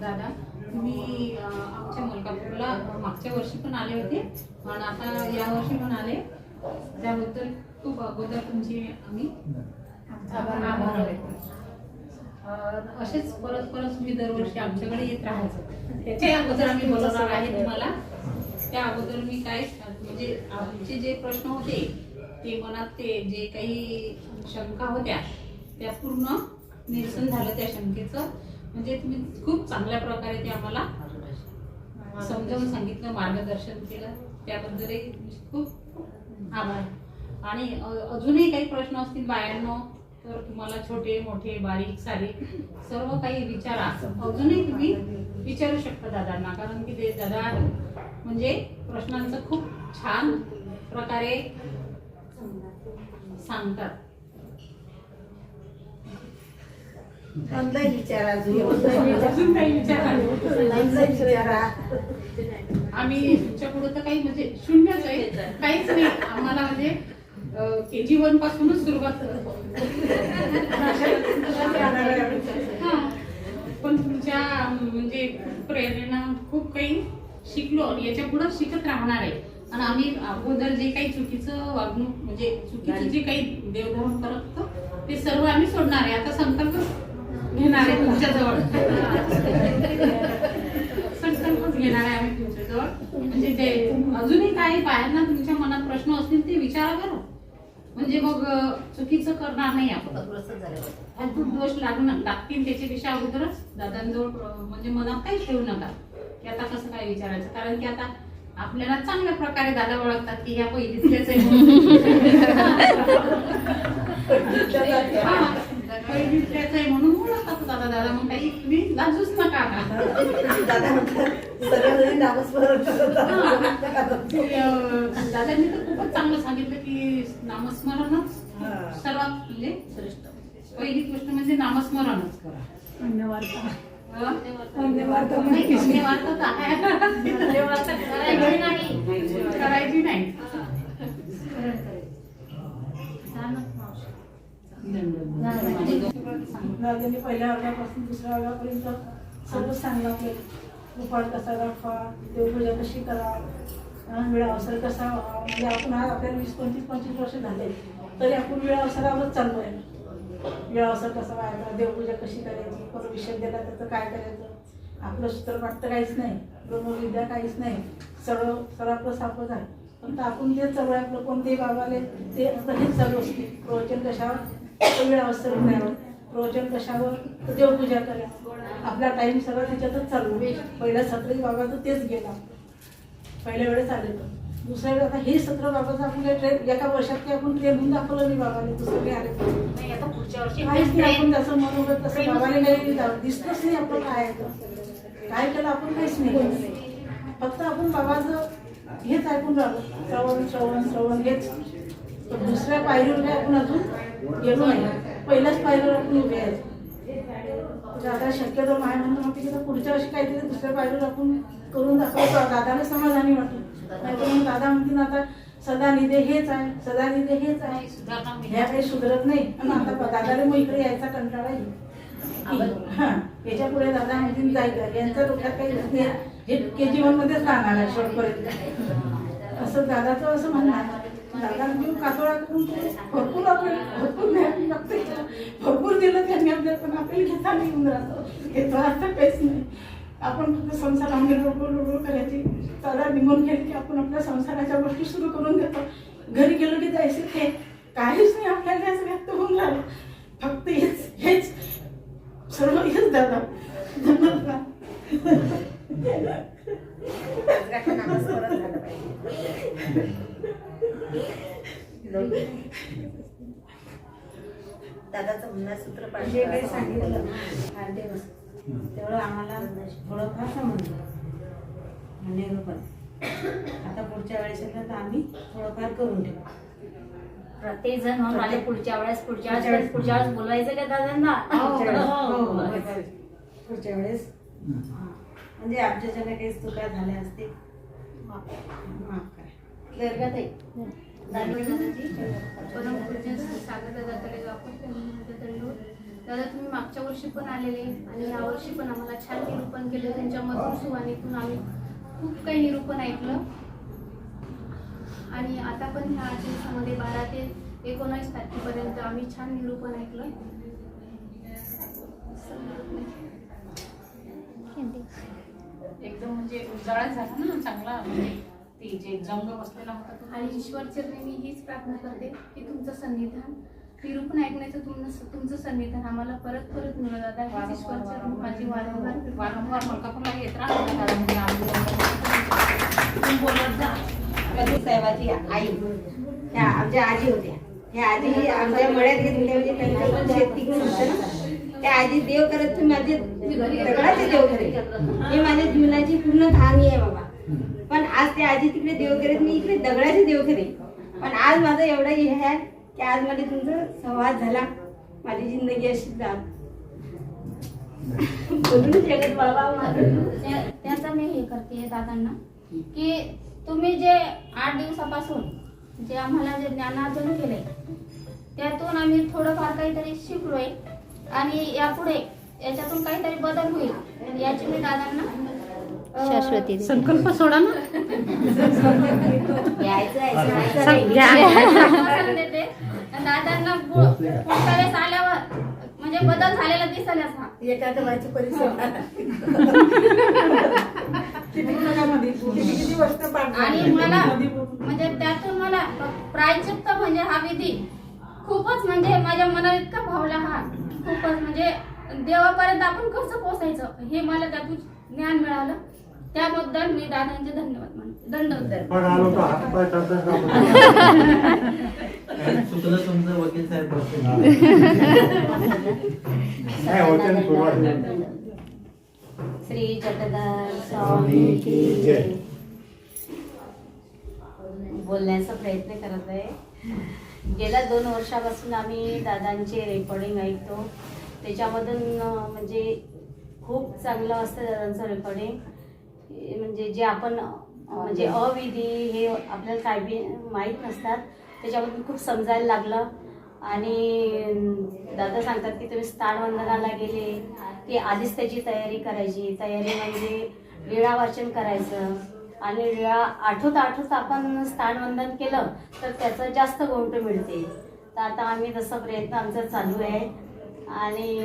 दादा मी आमच्या मलकापूरला मागच्या वर्षी पण आले होते. आणि आता या वर्षी पण आले. त्याबद्दल खूप अगोदर तुमची आम्ही आभार असेच परत परत तुम्ही दरवर्षी आमच्याकडे येत राहायचं. त्याच्या अगोदर आम्ही बोलवणार आहे तुम्हाला. त्या अगोदर मी काय म्हणजे आमचे जे प्रश्न होते ते मनात ते जे काही शंका होत्या त्या पूर्ण निरसन झालं त्या शंकेचं. म्हणजे तुम्ही खूप चांगल्या प्रकारे ते आम्हाला समजावून सांगितलं मार्गदर्शन केलं. त्याबद्दलही खूप आभार. आणि अजूनही काही प्रश्न असतील बायांनो तर तुम्हाला छोटे मोठे बारीक सारीक सर्व काही विचारा. अजूनही तुम्ही विचारू शकता दादांना कारण की ते दादा म्हणजे प्रश्नांचं खूप छान प्रकारे सांगतात. ऑनलाईन विचारा अजून. काही विचारा. विचारा. आम्ही तुमच्यापुढे तर काही म्हणजे शून्यच आहे. काहीच नाही. आम्हाला म्हणजे के जी वन पासूनच सुरुवात पण तुमच्या अं, म्हणजे प्रेरणा खूप काही शिकलो. आणि याच्यापुढे शिकत राहणार आहे. आणि आम्ही अगोदर जे काही चुकीचं वागणूक म्हणजे चुकीचं जे काही देवधर्म करत ते सर्व आम्ही सोडणार आहे. आता संकल्प घेणार आहे तुमच्याजवळ. संकल्पच घेणार आहे आम्ही तुमच्याजवळ. म्हणजे ते अजूनही काही बायांना तुमच्या मनात प्रश्न असतील ते विचारा बरं. म्हणजे मग चुकीचं करणार नाही आपण. फालतू दोष लागणार लागतील त्याच्यापेक्षा अगोदरच. दादांजवळ म्हणजे मनात काही ठेवू नका. की आता कसं काय विचारायचं? कारण की आता आपल्याला चांगल्या प्रकारे दादा ओळखतात की ह्या पहिलीतल्याच हा, आहे म्हणून ओळखतात दादा दादा मग काही तुम्ही लाजूच नका दादा म्हणतात सगळ्याजणी नामस्मरण दादांनी तर खूपच चांगलं सांगितलं की नामस्मरणच. सर्वात म्हणजे श्रेष्ठ पहिली गोष्ट म्हणजे नामस्मरणच करा? धन्यवाद. धन्यवाद. धन्यवाद करायची नाही. करायची नाही त्यांनी पहिल्या वर्गापासून दुसऱ्या वर्गापर्यंत सर्व सांगितलं आपल्याला उपाड कसा राखवा देवपूजा कशी करा वेळा अवसर कसा व्हावा. म्हणजे आपण आज आपल्याला वीस पंचवीस पंचवीस वर्ष झाले तरी आपण वेळा अवसरावरच चाललो आहे वेळा अवसर कसा व्हायचा देवपूजा कशी करायची परत विषय दिला त्याचं काय करायचं? आपलं सूत्रपाठ तर काहीच नाही ब्रह्मविद्या काहीच नाही. सर्व सर आपलं सापच आहे पण आपण जे चालू आहे आपलं कोणतेही बाबाले ते आता हेच चालू असते. प्रवचन कशावर? वेळ अवसर होण्यावर प्रवचन कशावर? देवपूजा करा. आपला टाइम सगळं त्याच्यातच चालू. पहिल्या सत्रही बाबाचं तेच गेला. पहिल्या वेळेस आले तर. दुसऱ्या वेळेस आता हे सत्र बाबाचं आपल्या ट्रेन एका वर्षात आपण ट्रेन होऊन दाखवलं नाही बाबाने दुसरे आले आता पुढच्या वर्षी काहीच नाही आपण जसं मनोगत तसं बाबाने नाही दिसतच नाही आपण काय. काय केलं आपण काहीच नाही. फक्त आपण बाबाचं हेच ऐकून राहिलो. श्रवण श्रवण श्रवण हेच. दुसऱ्या पायरीवर आपण अजून गेलो नाही पहिल्याच पायरीवर आपण उभे आहे तर म्हणजे आता शक्यतो माय म्हणून वाटते की पुढच्या वर्षी काहीतरी दुसऱ्या पायरीवर आपण करून दाखवतो. दादाला समाधानी वाटलं नाही तर मग दादा म्हणतील आता सदा निधे हेच आहे सदा निधे हेच आहे. ह्या काही सुधरत नाही. आणि आता दादाला मग इकडे यायचा कंटाळा येईल. हा याच्यापुढे दादा म्हणतील जायचं यांचा डोक्यात काही हे के जी वन मध्येच राहणार आहे शेवटपर्यंत. असं दादाचं असं म्हणणार आहे कातोळा करून भरपूर आपण भरपूर नाही फक्त भरपूर दिलं त्यांनी आपल्याला पण आपल्याला घेता नाही येऊन राहतो घेतो आता काहीच नाही. आपण फक्त संसार आम्ही रोडोळ रोडोळ करायची. दादा निघून गेले की आपण आपल्या संसाराच्या गोष्टी सुरू करून देतो. घरी गेलो की जायचं ते. काहीच नाही आपल्याला याच व्यक्त होऊन राहिलं. फक्त हेच हेच. सर्व हेच दादा. धन्यवाद. दादाचं म्हणणं सूत्रपाठ जे काही सांगितलं. तेवढं आम्हाला थोडंफार समजलं. म्हणजे पण आता पुढच्या वेळेस तर आम्ही थोडंफार करून ठेवू. प्रत्येक जण म्हणून आले पुढच्या वेळेस पुढच्या वेळेस पुढच्या वेळेस. बोलवायचं का दादांना? पुढच्या वेळेस. हो, हो, हो. हो. पुढच्या वेळेस. हा. म्हणजे आमच्याच्याने काही चुका झाल्या असतील दादा माझ्याकडे दादा तुम्ही मागच्या वर्षी पण आलेले आणि यावर्षी पण आम्हाला छान निरूपण केलं. त्यांच्या मधुर सुवाणीतून आम्ही खूप काही निरूपण ऐकलं. आणि आता पण ह्या आठ दिवसामध्ये बारा ते एकोणावीस तारखेपर्यंत आम्ही छान निरूपण ऐकलं. एकदम म्हणजे उजाळा झाला ना चांगला. म्हणजे ते जे जंग बसलेला होता तो. आणि ईश्वर चरणी मी हीच प्रार्थना करते की तुमचं संविधान निरूपण ऐकण्याचं तुमचं तुमचं संविधान आम्हाला परत परत मिळत दादा. हीच ईश्वर चरणी माझी वारंवार वारंवार मलकापूरला येत राहतो बोलत जा. साहेबाची आई ह्या आमच्या आजी होत्या. ह्या आजी आमच्या मळ्यात म्हणजे त्यांचं पण शेत होतं ना. त्या आजी देव करत तुम्ही माझे दगडाचे देव करे हे माझ्या जीवनाची पूर्ण कहाणी आहे बाबा. पण आज ते आजी तिकडे देव करत मी इकडे दगडाचे देव करे पण आज माझं एवढं हे आहे की आज मला तुमचा संवाद झाला. माझी जिंदगी अशी जा बोलू शकत बाबा त्या- त्याचा मी हे करते दादांना की तुम्ही जे आठ दिवसापासून जे आम्हाला जे ज्ञानार्जन केले त्यातून आम्ही थोडंफार काहीतरी शिकलोय आणि यापुढे याच्यातून काहीतरी बदल होईल याची मी दादांना शाश्वती संकल्प सोडा ना. दादांना पुढच्या आल्यावर म्हणजे बदल झालेला दिसेल असा. एका व्हायची परिस्थिती. किती जगामध्ये किती किती वर्ष पाठ आणि मला म्हणजे त्यातून मला प्रायचित्त म्हणजे हा विधी खूपच म्हणजे माझ्या मनात इतका भावला हा. खूपच म्हणजे देवापर्यंत आपण कसं पोहोचायचं हे मला त्यातून ज्ञान मिळालं. त्याबद्दल मी दादांचे धन्यवाद सुरुवात श्री जगदार स्वामी की जय. बोलण्याचा प्रयत्न करत आहे. गेल्या दोन वर्षापासून आम्ही दादांचे रेकॉर्डिंग ऐकतो. त्याच्यामधून म्हणजे खूप चांगलं असतं दादांचं रेकॉर्डिंग म्हणजे जे आपण म्हणजे अविधी. हे आपल्याला काय बी माहीत नसतात. त्याच्यामधून खूप समजायला लागलं. आणि दादा सांगतात की तुम्ही स्थानवंदनाला गेले की आधीच त्याची तयारी करायची. तयारी म्हणजे वीणा वाचन करायचं. आणि वीणा आठवत आठवत आपण स्थानवंदन केलं तर त्याचं जास्त गोंट मिळते. तर आता आम्ही तसा प्रयत्न आमचा चालू आहे. आणि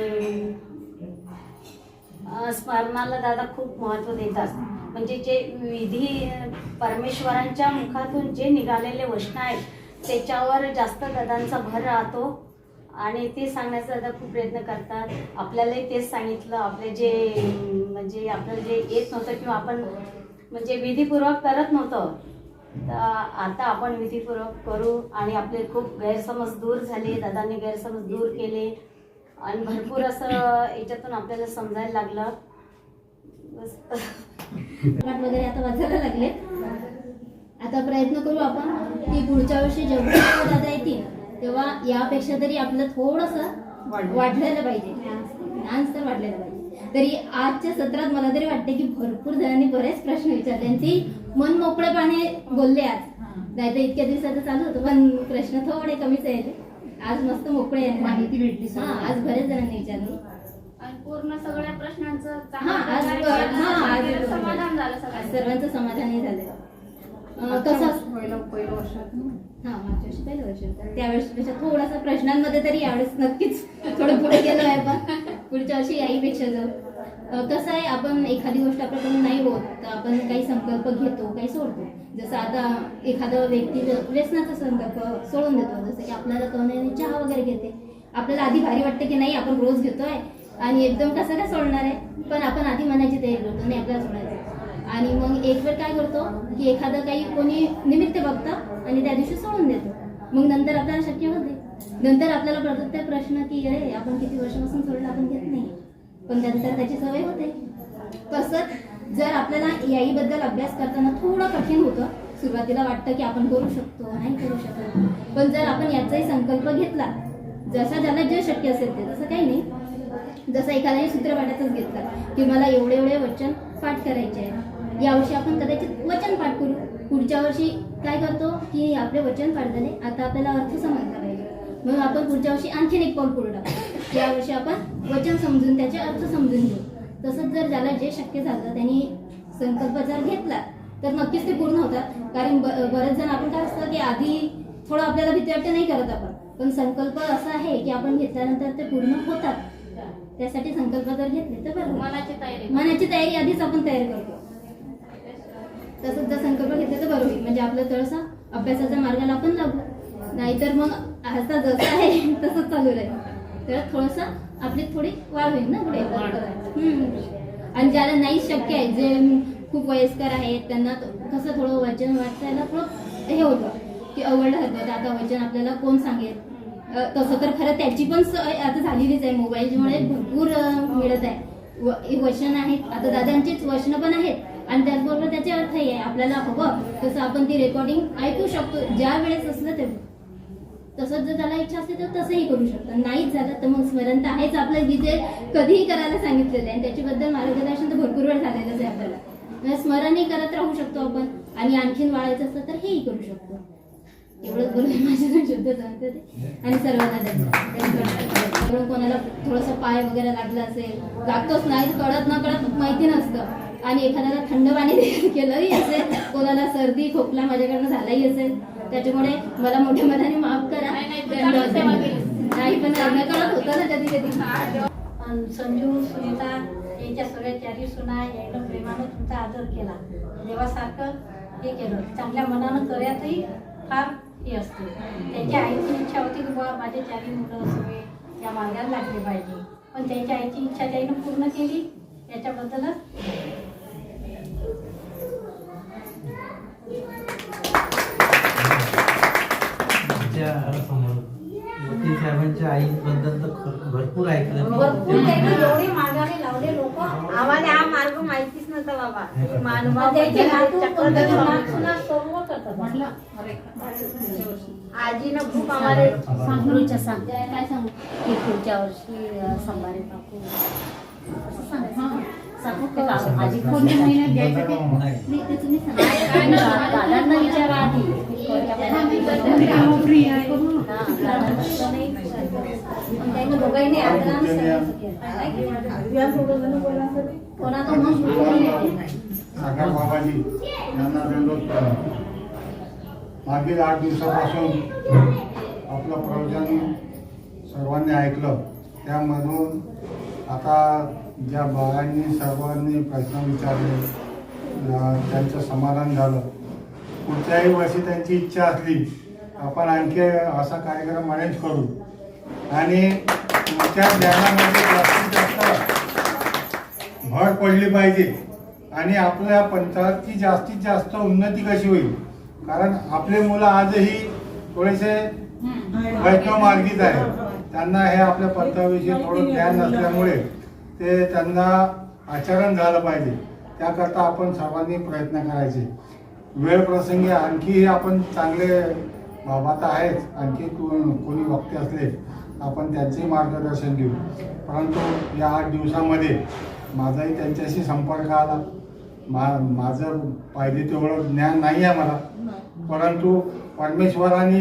स्मरणाला दादा खूप महत्त्व देतात म्हणजे जे विधी परमेश्वरांच्या मुखातून जे निघालेले वचन आहेत त्याच्यावर जास्त दादांचा भर राहतो. आणि ते सांगण्याचा दादा खूप प्रयत्न करतात. आपल्यालाही तेच सांगितलं. आपले जे म्हणजे आपल्याला जे येत नव्हतं किंवा आपण म्हणजे विधीपूर्वक करत नव्हतं. तर आता आपण विधीपूर्वक करू आणि आपले खूप गैरसमज दूर झाले. दादांनी गैरसमज दूर केले. आणि भरपूर असं याच्यातून आपल्याला समजायला लागलं. बस. वगैरे आता वाचायला लागले. आता प्रयत्न करू आपण की पुढच्या वर्षी जेव्हा दादा येतील तेव्हा यापेक्षा तरी आपलं थोडंसं वाढलेलं पाहिजे. डान्स तर वाढलेला पाहिजे. तरी आजच्या सत्रात मला तरी वाटते की भरपूर जणांनी बरेच प्रश्न विचारले आणि ती मन मोकळेपणे बोलले आज. नाही तर इतक्या दिवसाचं चालू होतं पण प्रश्न थोडे कमीच आहे आज मस्त मोकळे आहेत. माहिती भेटली हा आज बरेच जणांनी विचारली. आणि पूर्ण सगळ्या प्रश्नांचं समाधान झालं सगळ्यांचं. सर्वांचं समाधानी झालं कसं पहिलं वर्षात. हा मागच्या वर्षी पहिलं वर्ष होतं. त्यावेळेसपेक्षा थोडासा प्रश्नांमध्ये तरी यावेळेस नक्कीच थोडं पुढे गेलो आहे पण पुढच्या वर्षी याईपेक्षा जाऊ कसं आहे आपण एखादी गोष्ट आपल्याकडून नाही होत तर आपण काही संकल्प घेतो काही सोडतो. जसं आता एखादा व्यक्ती व्यसनाचा संकल्प सोडून देतो जसं की आपल्याला कवण्याने चहा वगैरे घेते. आपल्याला आधी भारी वाटते की नाही आपण रोज घेतोय आणि एकदम कसं काय सोडणार आहे? पण आपण आधी म्हणायची तयारी करतो नाही आपल्याला सोडायचं. आणि मग एक वेळ काय करतो की एखादं काही कोणी निमित्त बघतं आणि त्या दिवशी सोडून देतो. मग नंतर आपल्याला शक्य होते. नंतर आपल्याला पडतो त्या प्रश्न की अरे आपण किती वर्षापासून सोडलं आपण घेत नाही. पण त्यानंतर त्याची सवय होते. तसंच जर आपल्याला याईबद्दल अभ्यास करताना थोडं कठीण होतं सुरुवातीला वाटतं की आपण करू शकतो नाही करू शकत. पण जर आपण याचाही संकल्प घेतला जसा ज्याला जे शक्य असेल ते तसं काही नाही. जसं एखाद्याने सूत्रपाठातच घेतला की मला एवढे एवढे वचन पाठ करायचे आहे. यावर्षी आपण कदाचित वचन पाठ करू. पुढच्या वर्षी काय करतो की आपले वचन पाठ झाले आता आपल्याला अर्थ समजला पाहिजे. म्हणून आपण पुढच्या वर्षी आणखीन एक पाऊल पुढे टाकतो यावर्षी आपण वचन समजून त्याचे अर्थ समजून घेऊ. तसंच जर ज्याला जे शक्य झालं त्यांनी संकल्प जर घेतला तर नक्कीच ते पूर्ण होतात. कारण बरेच जण आपण काय असतं की आधी थोडं आपल्याला भीती वाटते नाही करत आपण. पण संकल्प असा आहे की आपण घेतल्यानंतर ते पूर्ण होतात. त्यासाठी संकल्प जर घेतले तर बरं. मनाची तयारी. मनाची तयारी आधीच आपण तयार करतो. तसंच जर संकल्प घेतले तर बरं होईल. म्हणजे आपलं थोडंसं अभ्यासाच्या मार्गाला आपण लागू. नाहीतर मग आता जसं आहे तसंच चालू राहील. तर थोडंसं आपली थोडी वाढ होईल ना पुढे हम्म. आणि ज्याला नाही शक्य आहे जे खूप वयस्कर आहेत त्यांना कसं थोडं वचन वाचायला थोडं हे होतं की अवघड राहतं. आता वचन आपल्याला कोण सांगेल? तसं तर खरं त्याची पण सोय आता झालेलीच आहे. मोबाईलमुळे भरपूर मिळत आहे. वचन आहेत आता दादांचीच वचनं पण आहेत. आणि त्याचबरोबर त्याचे अर्थही आहे. आपल्याला हवं तसं आपण ती रेकॉर्डिंग ऐकू शकतो. ज्या वेळेस असलं ते तसंच जर त्याला इच्छा असते तर तसंही करू शकतात नाहीच झालं तर मग स्मरण तर आहेच. आपलं विजय कधीही करायला सांगितलेलं आहे. आणि त्याच्याबद्दल मार्गदर्शन तर भरपूर वेळ झालेलंच आहे आपल्याला. म्हणजे स्मरणही करत राहू शकतो आपण. आणि आणखीन वाढायचं असतं तर हेही करू शकतो. एवढंच बोलून माझ्या शुद्ध सांगते आणि सर्वांना कोणाला थोडंसं पाय वगैरे लागलं असेल लागतोच नाही कळत न कळत माहिती नसतं. आणि एखाद्याला थंड पाणी केलंही असेल कोणाला सर्दी खोकला माझ्याकडनं झालाही असेल. त्याच्यामुळे मला मोठ्या मनाने माफ संजू सुनीता यांच्या सगळ्या चारी सुना यायला प्रेमानं तुमचा आदर केला देवासारखं हे केलं चांगल्या मनानं कर्यातही फार हे असते त्यांच्या आईची इच्छा होती की बुवा माझे चारी मुलं सगळे या मार्गाला लागले पाहिजे पण त्यांच्या आईची इच्छा त्याईनं पूर्ण केली याच्याबद्दलच आमच्या साहेबांच्या आईबद्दल तर भरपूर ऐकलं भरपूर मी. त्यांनी एवढे मार्गाने लावले लोक. आम्हाला हा मार्ग माहितीच नव्हता बाबा. त्याचे नातू. नातसूना सर्व करतात. म्हटलं वर्षी आजीनं खूप आम्हाला सांगलीच्या सांग. काय सांगू? की पुढच्या वर्षी संभारे काकू असं सांगायचं सांगू का? का- आजी कोणत्या महिन्यात द्यायचं ते? तुम्ही सांगा दादांना विचारा आधी. की बाबाजी यांना दंडोत मागील आठ दिवसापासून आपलं प्रवचन सर्वांनी ऐकलं त्यामधून आता ज्या बाळांनी सर्वांनी प्रश्न विचारले त्यांचं समाधान झालं पुढच्याही वर्षी त्यांची इच्छा असली आपण आणखी असा कार्यक्रम अरेंज करू. आणि तुमच्या ज्ञानामध्ये जास्तीत जास्त भर पडली पाहिजे. आणि आपल्या पंचायतची जास्तीत जास्त उन्नती कशी होईल? कारण आपले मुलं आजही थोडेसे वैष्णवमार्गीच आहेत. त्यांना हे आपल्या पंथाविषयी थोडं ज्ञान नसल्यामुळे ते त्यांना आचरण झालं पाहिजे. त्याकरता आपण सर्वांनी प्रयत्न करायचे. वेळ प्रसंगी आणखी आपण चांगले बाबा तर आहेच आणखी को- कोणी वक्ते असले आपण त्यांचेही मार्गदर्शन घेऊ. परंतु या आठ दिवसामध्ये माझाही त्यांच्याशी संपर्क आला. मा माझं पाहिजे तेवढं ज्ञान नाही आहे मला. परंतु परमेश्वराने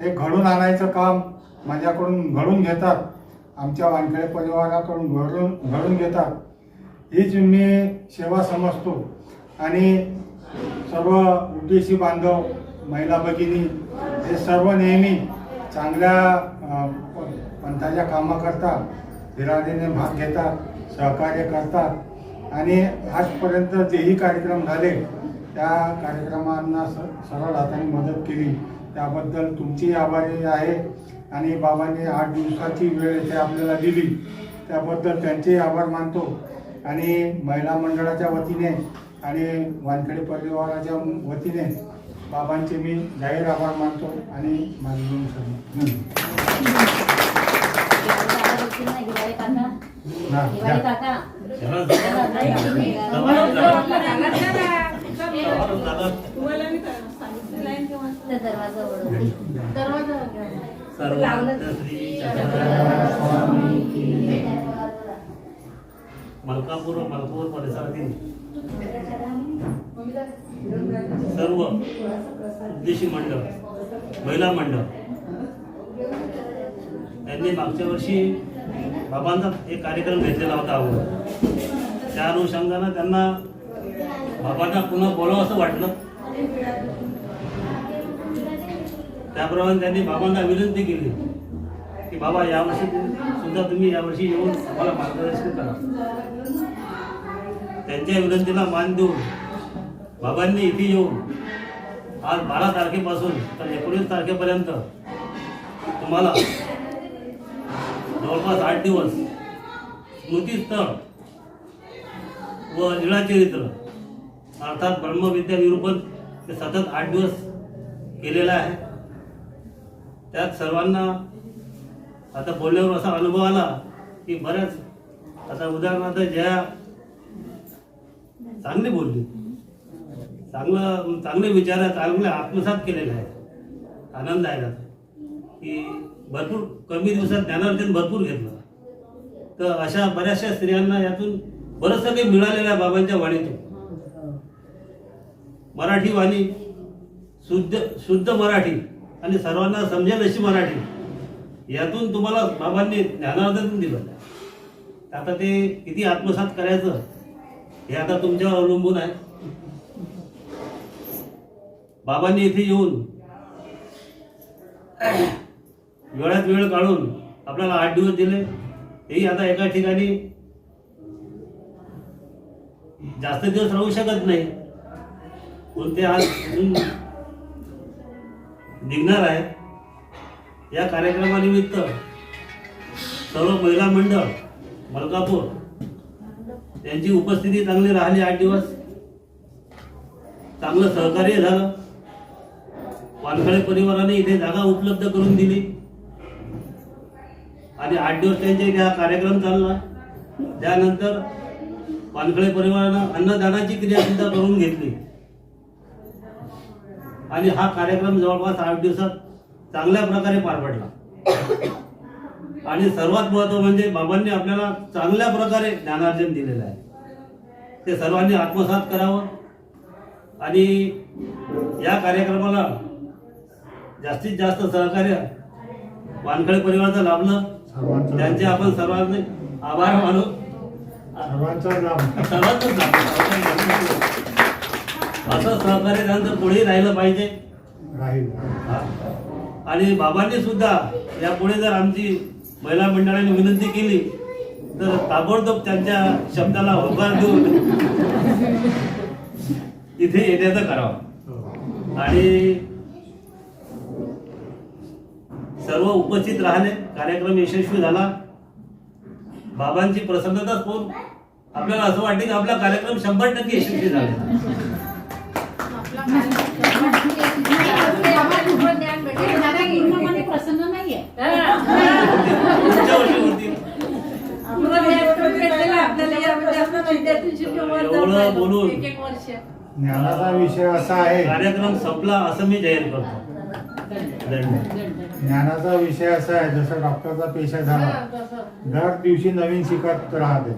हे घडून आणायचं काम माझ्याकडून घडून घेतात. आमच्या वानखेडे परिवाराकडून घडून घडून घेतात. हीच मी सेवा समजतो. आणि सर्व उद्देशी बांधव महिला भगिनी हे सर्व नेहमी चांगल्या प- पंथाच्या कामाकरता विराडीने भाग घेतात सहकार्य करतात. आणि आजपर्यंत जेही कार्यक्रम झाले त्या कार्यक्रमांना स सरळ हाताने मदत केली. त्याबद्दल तुमची आभारी आहे. आणि बाबांनी आठ दिवसाची वेळ इथे आपल्याला दिली. त्याबद्दल त्यांचेही आभार मानतो. आणि महिला मंडळाच्या वतीने आणि वानखेडे परिवाराच्या वतीने बाबांचे मी जाहीर आभार मानतो आणि माझे दोन मलकापूर व मलकापूर परिसरातील सर्व उद्देशी मंडळ महिला मंडळ. यांनी मागच्या वर्षी बाबांचा एक कार्यक्रम घेतलेला होता अगोदर त्या अनुषंगानं त्यांना बाबांना पुन्हा बोलावं असं वाटलं. त्याप्रमाणे त्यांनी बाबांना विनंती केली. की बाबा यावर्षी सुद्धा तुम्ही यावर्षी येऊन आम्हाला मार्गदर्शन करा. त्यांच्या विनंतीला मान देऊन बाबांनी इथे येऊन आज बारा तारखेपासून तर एकोणीस तारखेपर्यंत तुम्हाला जवळपास आठ दिवस स्मृतीस्थळ व लीळाचरित्र अर्थात ब्रह्मविद्या निरूपण ते सतत आठ दिवस केलेलं आहे. त्यात सर्वांना आता बोलण्यावर असा अनुभव आला की बऱ्याच आता उदाहरणार्थ ज्या चांगले बोलली चांगलं चांगले विचार चांगले आत्मसात केलेले आहेत. आनंद आहे त्याचा. की भरपूर कमी दिवसात ज्ञानार्जन भरपूर घेतलं. तर अशा बऱ्याचशा स्त्रियांना यातून बरंचसं काही मिळालेलं आहे बाबांच्या वाणीतून. मराठी वाणी शुद्ध शुद्ध मराठी आणि सर्वांना समजेल अशी मराठी. यातून तुम्हाला बाबांनी ज्ञानार्जन दिलं. आता ते किती आत्मसात करायचं हे आता तुमच्यावर अवलंबून आहे. बाबांनी इथे येऊन वेळात वेळ काढून आपल्याला आठ दिवस दिले. तेही आता एका ठिकाणी जास्त दिवस राहू शकत नाही. पण ते आज निघणार आहे. या कार्यक्रमानिमित्त सर्व महिला मंडळ मलकापूर यांची उपस्थिती चांगली राहिली आठ दिवस चांगलं सहकार्य झालं. वानखळे परिवाराने इथे जागा उपलब्ध करून दिली. आणि आठ दिवस त्यांचे इथे हा कार्यक्रम चालला. त्यानंतर वानखळे परिवारानं अन्नदानाची क्रिया सुद्धा करून घेतली. आणि हा कार्यक्रम जवळपास आठ दिवसात चांगल्या प्रकारे पार पडला आणि सर्वात महत्त्व म्हणजे बाबांनी आपल्याला चांगल्या प्रकारे ज्ञानार्जन दिलेलं आहे. ते सर्वांनी आत्मसात करावं. आणि या कार्यक्रमाला जास्तीत जास्त सहकार्य वानखळे परिवाराचं लाभलं. त्यांचे आपण सर्वांचे आभार मानू. असं सहकार्य त्यांचं पुढेही राहिलं पाहिजे. राहील. आणि बाबांनी सुद्धा यापुढे जर आमची महिला मंडळाने विनंती केली तर ताबडतोब त्यांच्या शब्दाला होकार देऊन इथे येण्याचं करावं. आणि सर्व उपस्थित राहिले कार्यक्रम यशस्वी झाला. बाबांची प्रसन्नताच पाहून आपल्याला असं वाटते की आपला कार्यक्रम शंभर टक्के यशस्वी झाला. पुढच्या वर्षी होतील. एवढं बोलून. ज्ञानाचा विषय असा आहे. कार्यक्रम संपला असं मी जाहीर करतो. धन्यवाद. ज्ञानाचा विषय असा आहे जसं डॉक्टरचा पेशा झाला. दर दिवशी नवीन शिकत राहते.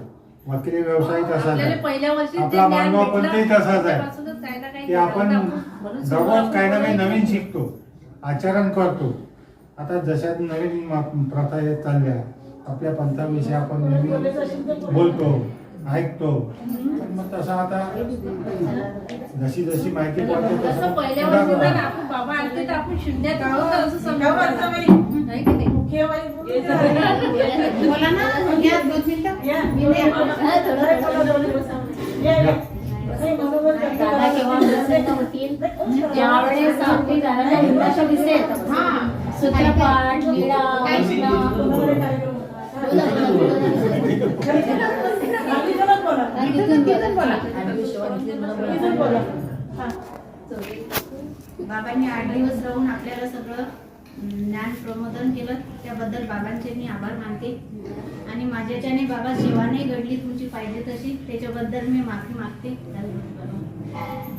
वकिली व्यवसाय तसाच आहे. पहिल्या वर्षी आपला मानव पण ते तसाच आहे. की आपण दररोज काही ना काही नवीन शिकतो आचरण करतो. आता जशा नवीन प्रथा येत चालल्या आपल्या पंथाविषयी आपण नेहमी बोलतो ऐकतो. मग तसं आता जशी जशी माहिती पडते तसं हा. दादा केव्हा प्रसन्न होतील? ज्यावेळेस आपली दादाला दिसेल सूत्रपाठ लीळा. बाबांनी आठ दिवस राहून आपल्याला सगळं ज्ञान प्रबोधन केलं त्याबद्दल बाबांचे मी आभार मानते. आणि माझ्याच्याने बाबा सेवा नाही घडली तुमची पाहिजे तशी त्याच्याबद्दल मी माफी मागते.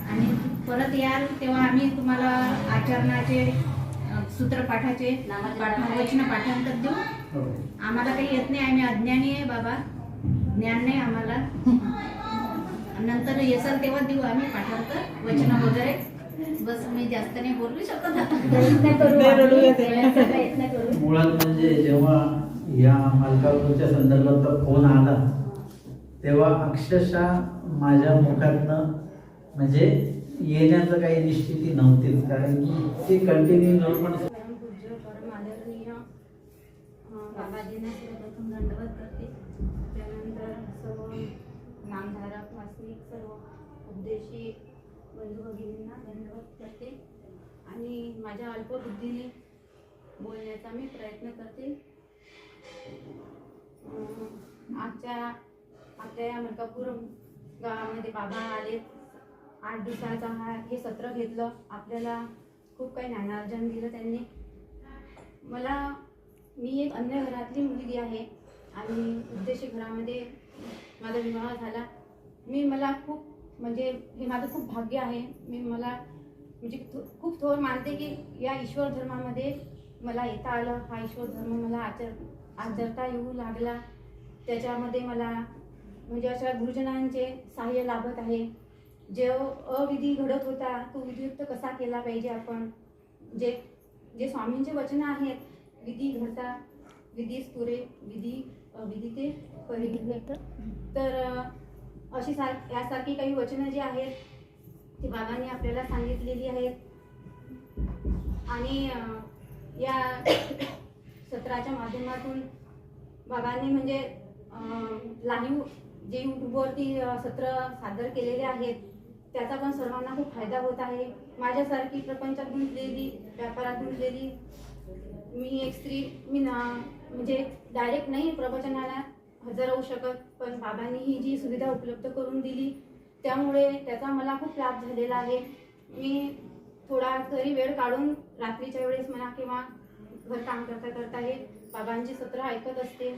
आणि परत याल तेव्हा आम्ही तुम्हाला आचरणाचे सूत्रपाठाचे पाठ- वचन पाठांतर देऊ. आम्हाला काही येत नाही आम्ही अज्ञानी आहे बाबा. ज्ञान नाही आम्हाला. नंतर येसाल तेव्हा देऊ आम्ही पाठांतर वचन वगैरे. बस मी जास्त नाही बोलू शकत. मुळात म्हणजे जेव्हा या मलकापूरच्या संदर्भात फोन आला तेव्हा अक्षरशः माझ्या मुखातनं म्हणजे येण्याचं काही निश्चिती नव्हतीच कारण की ते कंटिन्यू अं, बाबाजींना सर्वप्रथम दंडवत करते. त्यानंतर सर्व नामधारक वास्तविक सर्व उपदेशी बंधू भगिनींना धन्यवाद करते. आणि माझ्या अल्पबुद्धीने बोलण्याचा मी प्रयत्न करते. आजच्या आपल्या या मलकापूर गावामध्ये बाबा आले. आठ दिवसाचा हा हे सत्र घेतलं. आपल्याला खूप काही ज्ञानार्जन दिलं त्यांनी. मला मी एक अन्य घरातली मुलगी आहे. आणि उद्देशी घरामध्ये माझा विवाह झाला. मी मला खूप म्हणजे हे माझं खूप भाग्य आहे. मी मला म्हणजे खूप थोर मानते की या ईश्वर धर्मामध्ये मला येता आलं. हा ईश्वर धर्म मला आचर आचरता येऊ लागला. त्याच्यामध्ये मला म्हणजे अशा गुरुजनांचे सहाय्य लाभत आहे. जे अविधी घडत होता तो विधियुक्त कसा केला पाहिजे आपण? जे जे स्वामींचे वचन आहेत विधी घडता विधी पुरे विधी विधी ते परिग्रह तर अशी सार यासारखी काही वचनं जी आहेत ती बाबांनी आपल्याला सांगितलेली आहेत. आणि या सत्राच्या माध्यमातून बाबांनी म्हणजे लाईव्ह जे यूट्यूबवरती सत्र सादर केलेले आहेत त्याचा पण सर्वांना खूप फायदा होत आहे. माझ्यासारखी प्रपंचात गुंतलेली व्यापारात गुंतलेली मी एक स्त्री मी ना म्हणजे डायरेक्ट नाही प्रवचनाला हजर होऊ शकत. पण बाबांनी ही जी सुविधा उपलब्ध करून दिली त्यामुळे त्याचा मला खूप लाभ झालेला आहे. मी थोडा तरी वेळ काढून रात्रीच्या वेळेस म्हणा किंवा घर काम करता करता हे बाबांची सत्र ऐकत असते.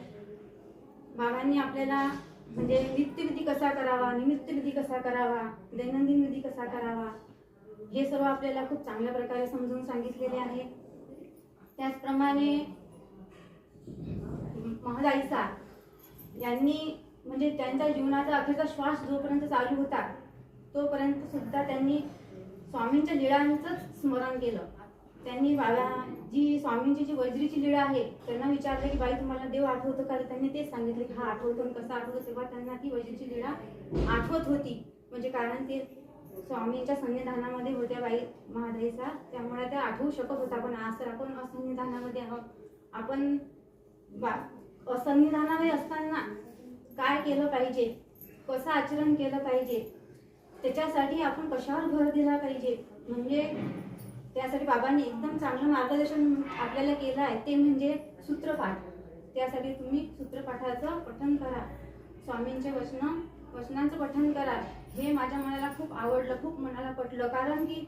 बाबांनी आपल्याला म्हणजे नित्यविधी कसा करावा निमित्तविधी कसा करावा दैनंदिन विधी कसा करावा हे सर्व आपल्याला खूप चांगल्या प्रकारे समजून सांगितलेले आहे. त्याचप्रमाणे महदाईसा यांनी म्हणजे त्यांच्या जीवनाचा अखेरचा श्वास जोपर्यंत चालू होता तोपर्यंत सुद्धा त्यांनी स्वामींच्या लिळांचंच स्मरण केलं. त्यांनी बाबा जी स्वामींची जी वज्रीची लीळा आहे त्यांना विचारलं की बाई तुम्हाला देव आठवतो का? त्यांनी तेच सांगितले की हा आठवतो कसा आठवतो? तेव्हा त्यांना ती वज्रीची लीळा आठवत होती. म्हणजे कारण ते स्वामींच्या सन्निधानामध्ये होत्या बाई महादेवीचा. त्यामुळे त्या आठवू शकत होता पण आज तर आपण असंविधानामध्ये आहोत. आपण बा- असन्निधानामध्ये असताना काय केलं पाहिजे? कसं आचरण केलं पाहिजे? त्याच्यासाठी आपण कशावर भर दिला पाहिजे? म्हणजे त्यासाठी बाबांनी एकदम चांगलं मार्गदर्शन आपल्याला केलं आहे ते म्हणजे सूत्रपाठ. त्यासाठी तुम्ही सूत्रपाठाचं पठन करा. स्वामींचे वचन वचनांचं पठन करा. हे माझ्या मनाला खूप आवडलं खूप मनाला पटलं. कारण की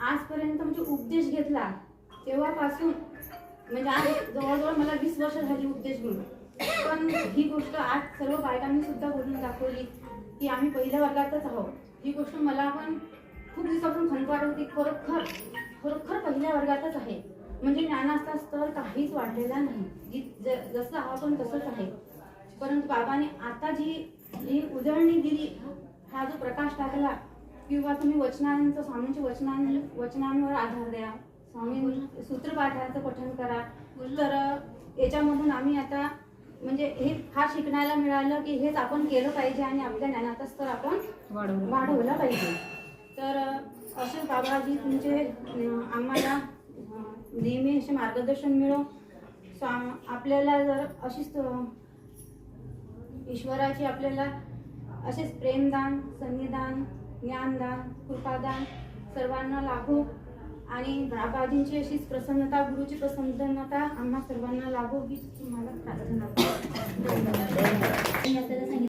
आजपर्यंत म्हणजे उपदेश घेतला तेव्हापासून म्हणजे आज जवळजवळ मला वीस वर्ष झाली उपदेश घेऊन. पण ही गोष्ट आज सर्व बायकांनी सुद्धा बोलून दाखवली की आम्ही पहिल्या वर्गातच आहोत. ही गोष्ट मला पण खूप दिवसापासून खंत वाटत होती. खरोखर खरोखर पहिल्या वर्गातच आहे. म्हणजे ज्ञानाचा स्तर काहीच वाढलेला नाही. जी ज- जसं आपण तसंच आहे. परंतु बाबाने आता जी ही उजळणी दिली हा जो प्रकाश टाकला किंवा तुम्ही वचनांचं स्वामींच्या वचनां वचनांवर आधार द्या स्वामी सूत्रपाठाचं पठण करा तर याच्यामधून आम्ही आता म्हणजे हे फार शिकण्याला मिळालं की हेच आपण केलं पाहिजे आणि आपल्या ज्ञानाचा स्तर आपण वाढवला. पाहिजे. तर असे बाबाजी तुमचे आम्हाला नेहमी असे मार्गदर्शन मिळो. आपल्याला जर अशीच ईश्वराची आपल्याला असेच प्रेमदान सन्निधान ज्ञानदान कृपादान सर्वांना लाभो. आणि बाबाजींची अशीच प्रसन्नता गुरुची प्रसन्नता आम्हा सर्वांना लाभो ही तुम्हाला प्रार्थना